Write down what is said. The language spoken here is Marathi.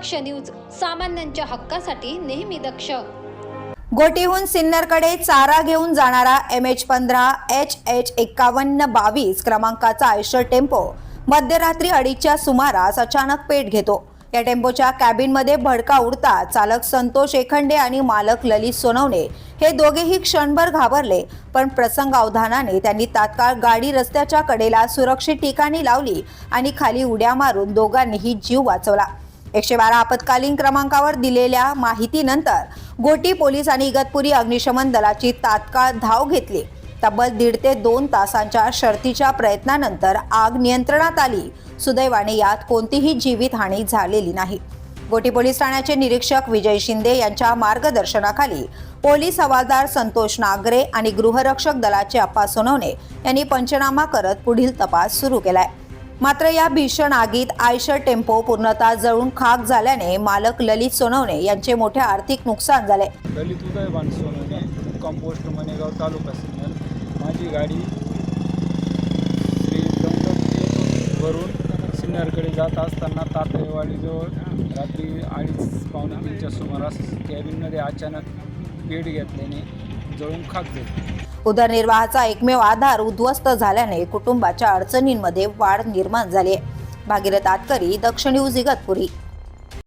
दक्ष न्यूज सामान्यांच्या हक्कासाठी नेहमी दक्ष. गोटीहून सिन्नरकडे चारा घेऊन जाणारा एम एच पंधरा एच एच एकावन्न बावीस क्रमांकाचा आयशर टेम्पो मध्यरात्री अडीचच्या सुमारास अचानक पेट घेतो. या टेम्पोच्या कॅबिनमध्ये भडका उडता चालक संतोष एखंडे आणि मालक ललित सोनवणे हे दोघेही क्षणभर घाबरले पण प्रसंग अवधानाने त्यांनी तात्काळ गाडी रस्त्याच्या कडेला सुरक्षित ठिकाणी लावली आणि खाली उड्या मारून दोघांनीही जीव वाचवला. एकशे बारा आपत्कालीन क्रमांकावर दिलेल्या माहितीनंतर गोटी पोलीस आणि इगतपुरी अग्निशमन दलाची तात्काळ धाव घेतली. तब्बल दीड ते दोन तासांच्या शर्तीच्या प्रयत्नानंतर आग नियंत्रणात आली. सुदैवाने यात कोणतीही जीवितहानी झालेली नाही. गोटी पोलीस ठाण्याचे निरीक्षक विजय शिंदे यांच्या मार्गदर्शनाखाली पोलीस हवालदार संतोष नागरे आणि गृहरक्षक दलाचे अप्पा सोनवणे यांनी पंचनामा करत पुढील तपास सुरू केलाय. मात्र या भीषण आगीत आयशर टेम्पो पूर्णतः जळून खाक झाल्याने मालक ललित सोनवणे यांचे मोठे आर्थिक नुकसान झाले. ललित उदय सोनवणे कंपोस्ट मनेगाव तालुका सिन्नर. माझी गाडी श्री वरून सिन्नरकडे जात असताना तातेवाडीजवळ रात्री अडीच पावणे तीनच्या सुमारास कॅबिनमध्ये अचानक पेट घेतल्याने जळून खाक झाली उदरनिर्वाहाचा एकमेव आधार उद्ध्वस्त झाल्याने कुटुंबाच्या अडचणींमध्ये वाढ निर्माण झाली आहे. भागीरथ आतकरी दक्ष न्यूज इगतपुरी